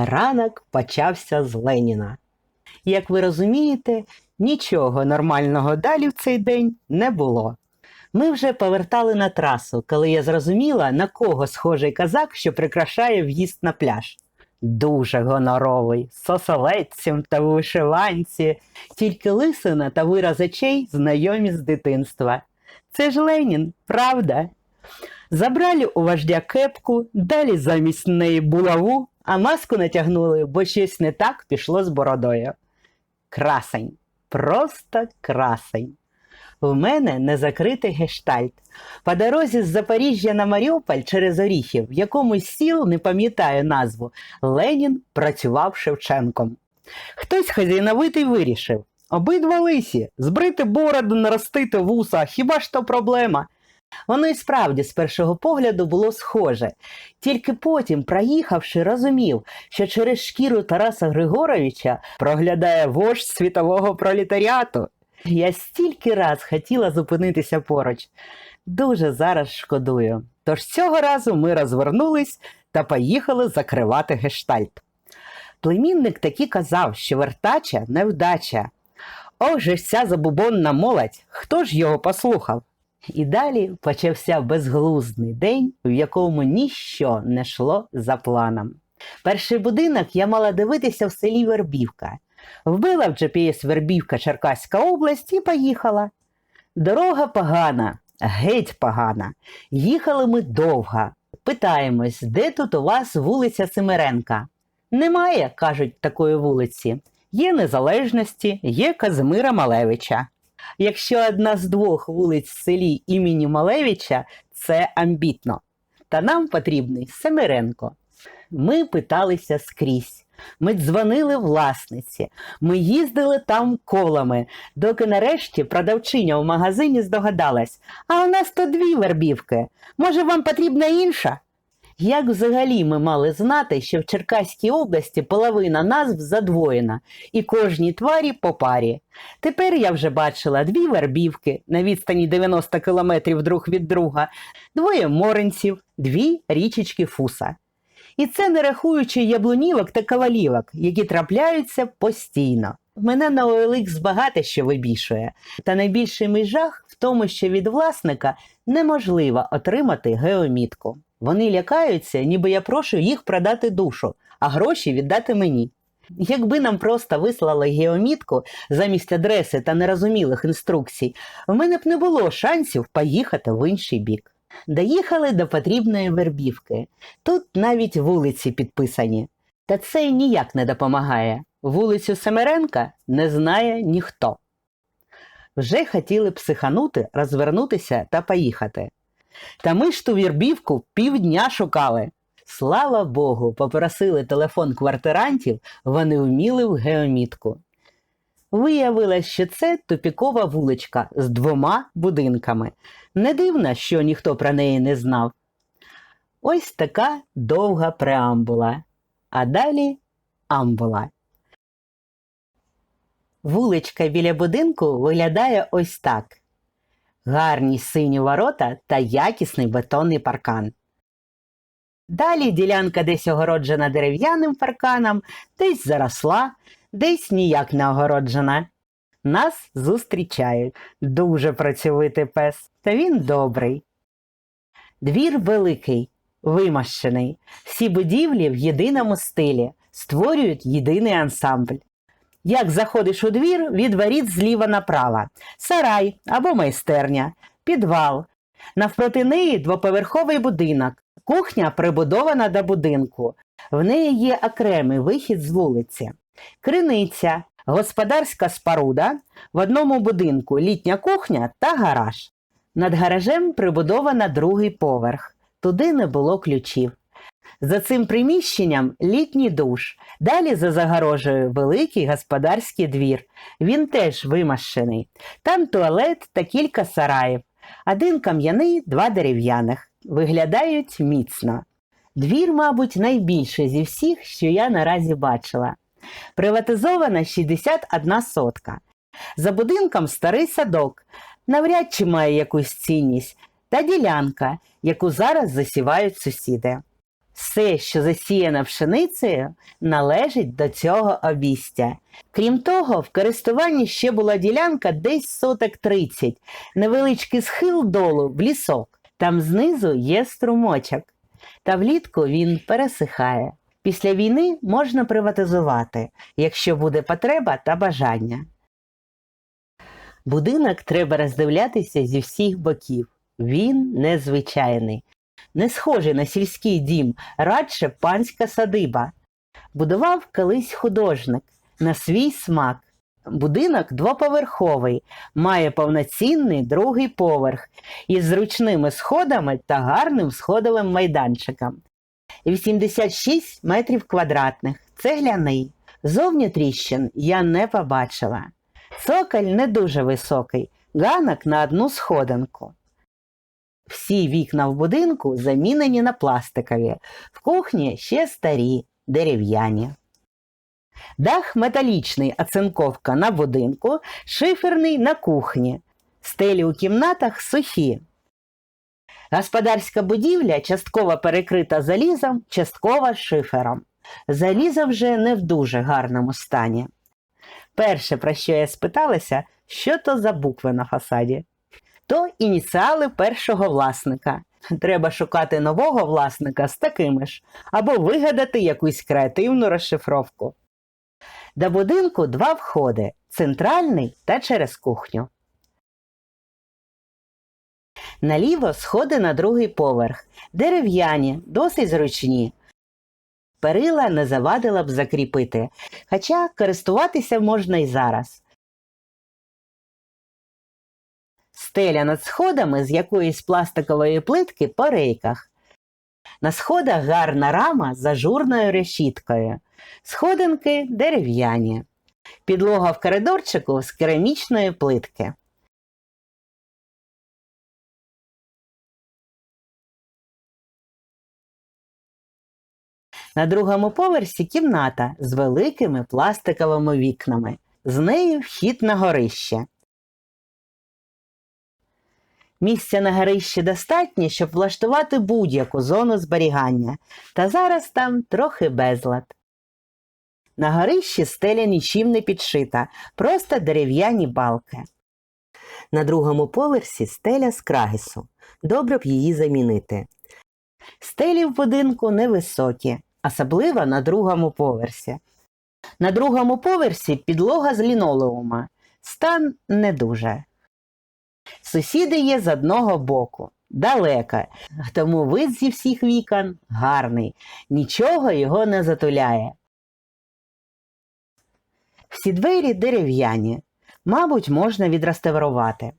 Ранок почався з Леніна. Як ви розумієте, нічого нормального далі в цей день не було. Ми вже повертали на трасу, коли я зрозуміла, на кого схожий казак, що прикрашає в'їзд на пляж. Дуже гоноровий, з сосолеццям та вишиванці, тільки лисина та вираз очей знайомі з дитинства. Це ж Ленін, правда? Забрали у вождя кепку, далі замість неї булаву, а маску натягнули, бо щось не так пішло з бородою. Красень, просто красень. У мене незакритий гештальт. По дорозі з Запоріжжя на Маріуполь через Оріхів, в якомусь сіл, не пам'ятаю назву, Ленін працював Шевченком. Хтось хазяйновитий вирішив. Обидва лисі, збрити бороду, наростити вуса, хіба ж то проблема? Воно і справді з першого погляду було схоже, тільки потім, проїхавши, розумів, що через шкіру Тараса Григоровича проглядає вождь світового пролетаріату. Я стільки раз хотіла зупинитися поруч. Дуже зараз шкодую. Тож цього разу ми розвернулись та поїхали закривати гештальт. Племінник таки казав, що вертача невдача. Ох же ця забубонна молодь, хто ж його послухав? І далі почався безглуздий день, в якому ніщо не йшло за планом. Перший будинок я мала дивитися в селі Вербівка. Вбила в GPS Вербівка Черкаська область і поїхала. Дорога погана, геть погана. Їхали ми довго. Питаємось, де тут у вас вулиця Семеренка? Немає, кажуть, такої вулиці. Є незалежності, є Казимира Малевича. Якщо одна з двох вулиць в селі імені Малевича, це амбітно. Та нам потрібний Семеренко. Ми питалися скрізь. Ми дзвонили власниці, ми їздили там колами, доки нарешті продавчиня в магазині здогадалась, а у нас то дві вербівки. Може, вам потрібна інша? Як взагалі ми мали знати, що в Черкаській області половина назв задвоєна, і кожній тварі по парі. Тепер я вже бачила дві вербівки на відстані 90 кілометрів друг від друга, двоє моренців, дві річечки фуса. І це не рахуючи яблунівок та кавалівок, які трапляються постійно. Мене на OLX багато що вибішує, та найбільший мій жах в тому, що від власника неможливо отримати геомітку. Вони лякаються, ніби я прошу їх продати душу, а гроші віддати мені. Якби нам просто вислали геомітку замість адреси та нерозумілих інструкцій, в мене б не було шансів поїхати в інший бік. Доїхали до потрібної вербівки. Тут навіть вулиці підписані. Та це ніяк не допомагає. Вулицю Семеренка не знає ніхто. Вже хотіли психанути, розвернутися та поїхати. Та ми ж ту вірбівку півдня шукали. Слава Богу, попросили телефон квартирантів, вони вміли в геомітку. Виявилось, що це тупікова вуличка з двома будинками. Не дивно, що ніхто про неї не знав. Ось така довга преамбула, а далі амбула. Вуличка біля будинку виглядає ось так: гарні сині ворота та якісний бетонний паркан. Далі ділянка десь огороджена дерев'яним парканом, десь заросла, десь ніяк не огороджена. Нас зустрічають. Дуже працьовитий пес, та він добрий. Двір великий, вимащений. Всі будівлі в єдиному стилі, створюють єдиний ансамбль. Як заходиш у двір, від воріт зліва направо, сарай або майстерня, підвал. Навпроти неї двоповерховий будинок, кухня прибудована до будинку. В неї є окремий вихід з вулиці. Криниця, господарська споруда, в одному будинку літня кухня та гараж. Над гаражем прибудована другий поверх. Туди не було ключів. За цим приміщенням літній душ. Далі за загорожею великий господарський двір. Він теж вимащений. Там туалет та кілька сараїв. Один кам'яний, два дерев'яних. Виглядають міцно. Двір, мабуть, найбільший зі всіх, що я наразі бачила. Приватизована 61 сотка. За будинком старий садок, навряд чи має якусь цінність, та ділянка, яку зараз засівають сусіди. Все, що засіяно пшеницею, належить до цього обістя. Крім того, в користуванні ще була ділянка десь соток 30, невеличкий схил долу в лісок. Там знизу є струмочок, та влітку він пересихає. Після війни можна приватизувати, якщо буде потреба та бажання. Будинок треба роздивлятися зі всіх боків. Він незвичайний, не схожий на сільський дім, радше панська садиба. Будував колись художник на свій смак. Будинок двоповерховий, має повноцінний другий поверх із зручними сходами та гарним сходовим майданчиком. 86 метрів квадратних, цегляний. Зовні тріщин я не побачила. Цоколь не дуже високий, ганок на одну сходинку. Всі вікна в будинку замінені на пластикові, в кухні ще старі, дерев'яні. Дах металічний, оцинковка на будинку, шиферний на кухні. Стелі у кімнатах сухі. Господарська будівля частково перекрита залізом, частково шифером. Залізо вже не в дуже гарному стані. Перше, про що я спиталася, що то за букви на фасаді. То ініціали першого власника. Треба шукати нового власника з такими ж, або вигадати якусь креативну розшифровку. До будинку два входи центральний та через кухню. Наліво сходи на другий поверх, дерев'яні, досить зручні. Перила не завадила б закріпити, хоча користуватися можна й зараз. Стеля над сходами з якоїсь пластикової плитки по рейках. На сходах гарна рама з ажурною решіткою. Сходинки дерев'яні. Підлога в коридорчику з керамічної плитки. На другому поверсі кімната з великими пластиковими вікнами. З нею вхід на горище. Місця на горищі достатньо, щоб влаштувати будь-яку зону зберігання, та зараз там трохи безлад. На горищі стеля нічим не підшита, просто дерев'яні балки. На другому поверсі стеля з крагісу. Добре б її замінити. Стелі в будинку невисокі, особливо на другому поверсі. На другому поверсі підлога з лінолеума. Стан не дуже. Сусіди є з одного боку, далеко, тому вид зі всіх вікон гарний, нічого його не затуляє. Всі двері дерев'яні, мабуть, можна відреставрувати.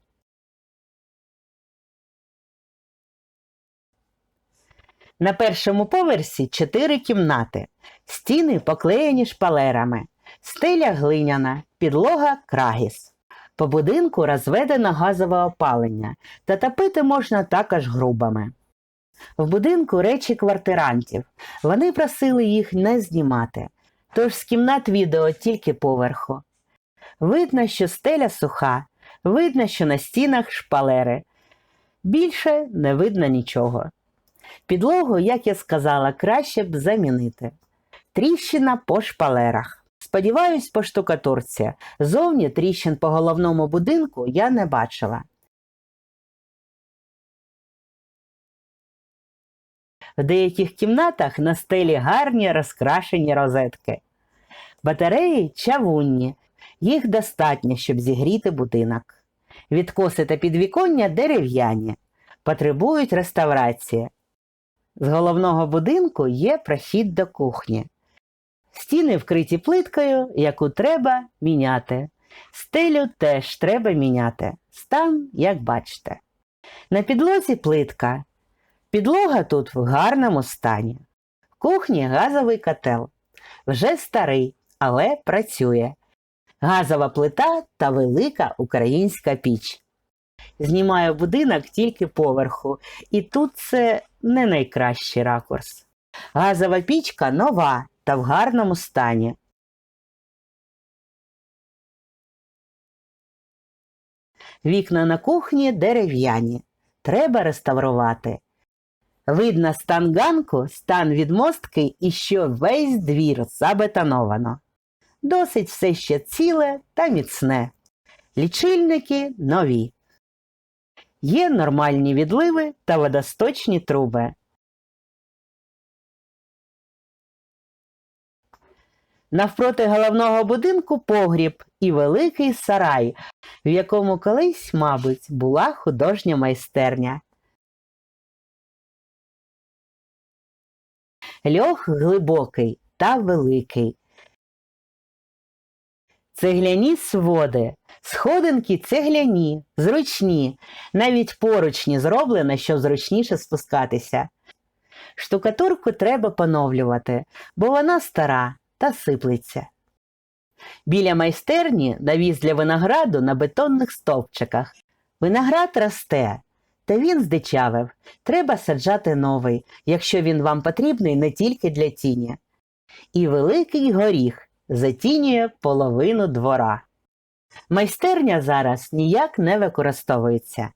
На першому поверсі чотири кімнати, стіни поклеєні шпалерами, стеля глиняна, підлога крагіс. По будинку розведено газове опалення, та топити можна також грубами. В будинку речі квартирантів. Вони просили їх не знімати, тож з кімнат відео тільки поверху. Видно, що стеля суха, видно, що на стінах шпалери. Більше не видно нічого. Підлогу, як я сказала, краще б замінити. Тріщина по шпалерах. Сподіваюсь, по штукатурці. Зовні тріщин по головному будинку я не бачила. В деяких кімнатах на стелі гарні розкрашені розетки. Батареї чавунні, їх достатньо, щоб зігріти будинок. Відкоси та підвіконня дерев'яні, потребують реставрації. З головного будинку є прохід до кухні. Стіни вкриті плиткою, яку треба міняти. Стелю теж треба міняти. Стан, як бачите. На підлозі плитка. Підлога тут в гарному стані. В кухні газовий котел. Вже старий, але працює. Газова плита та велика українська піч. Знімаю будинок тільки поверху, і тут це не найкращий ракурс. Газова пічка нова та в гарному стані. Вікна на кухні дерев'яні. Треба реставрувати. Видно стан ганку, стан відмостки і що весь двір забетоновано. Досить все ще ціле та міцне. Лічильники нові. Є нормальні відливи та водосточні труби. Навпроти головного будинку погріб і великий сарай, в якому колись, мабуть, була художня майстерня. Льох глибокий та великий. Цегляні своди, сходинки цегляні, зручні, навіть поручні зроблено, щоб зручніше спускатися. Штукатурку треба поновлювати, бо вона стара та сиплеться. Біля майстерні навіз для винограду на бетонних стовпчиках. Виноград росте, та він здичавив. Треба саджати новий, якщо він вам потрібний не тільки для тіні. І великий горіх затінює половину двора. Майстерня зараз ніяк не використовується.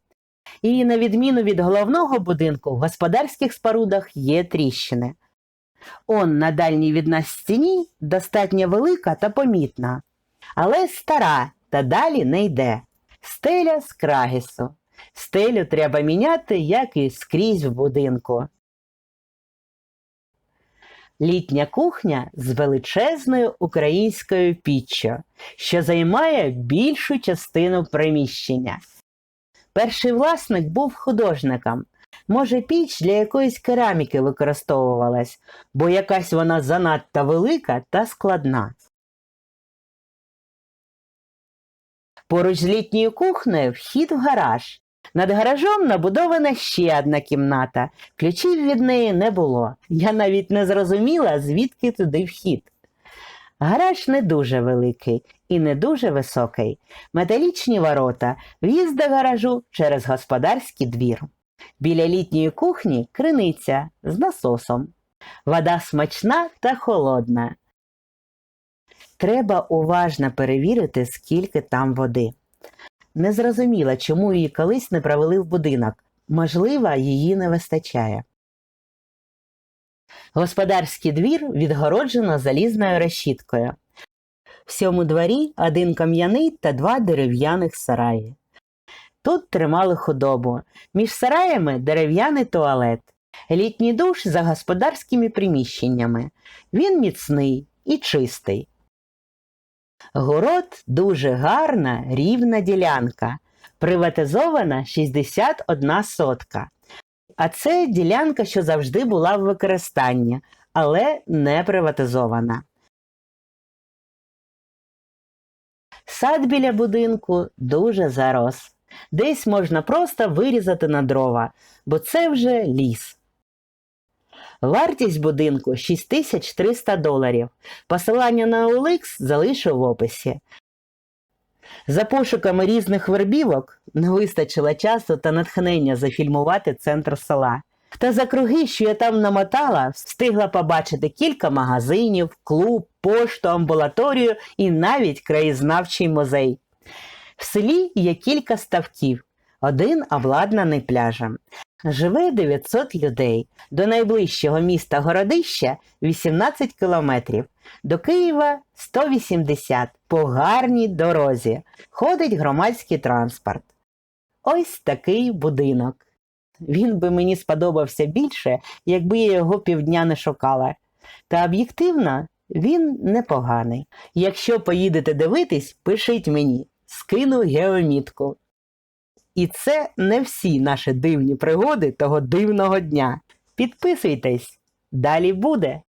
І, на відміну від головного будинку, в господарських спорудах є тріщини. Он на дальній від нас стіні достатньо велика та помітна, але стара та далі не йде. Стеля з крагісу. Стелю треба міняти, як і скрізь в будинку. Літня кухня з величезною українською піччю, що займає більшу частину приміщення. Перший власник був художником. Може, піч для якоїсь кераміки використовувалась, бо якась вона занадто велика та складна. Поруч з літньою кухнею вхід в гараж. Над гаражом набудована ще одна кімната. Ключів від неї не було. Я навіть не зрозуміла, звідки туди вхід. Гараж не дуже великий і не дуже високий. Металічні ворота, в'їзд до гаражу через господарський двір. Біля літньої кухні криниця з насосом. Вода смачна та холодна. Треба уважно перевірити, скільки там води. Не зрозуміла, чому її колись не провели в будинок. Можливо, її не вистачає. Господарський двір відгороджено залізною решіткою. В цьому дворі один кам'яний та два дерев'яних сараї. Тут тримали худобу. Між сараями дерев'яний туалет, літній душ за господарськими приміщеннями. Він міцний і чистий. Город дуже гарна, рівна ділянка. Приватизована 61 сотка. А це ділянка, що завжди була в використанні, але не приватизована. Сад біля будинку дуже зарос. Десь можна просто вирізати на дрова, бо це вже ліс. Вартість будинку 6300 доларів. Посилання на OLX залишу в описі. За пошуками різних вербівок не вистачило часу та натхнення зафільмувати центр села. Та за круги, що я там намотала, встигла побачити кілька магазинів, клуб, пошту, амбулаторію і навіть краєзнавчий музей. В селі є кілька ставків, один обладнаний пляжем. Живе 900 людей. До найближчого міста Городища 18 кілометрів, до Києва 180 по гарній дорозі. Ходить громадський транспорт. Ось такий будинок. Він би мені сподобався більше, якби я його півдня не шукала. Та об'єктивно, він непоганий. Якщо поїдете дивитись, пишіть мені, скину геомітку. І це не всі наші дивні пригоди того дивного дня. Підписуйтесь, далі буде!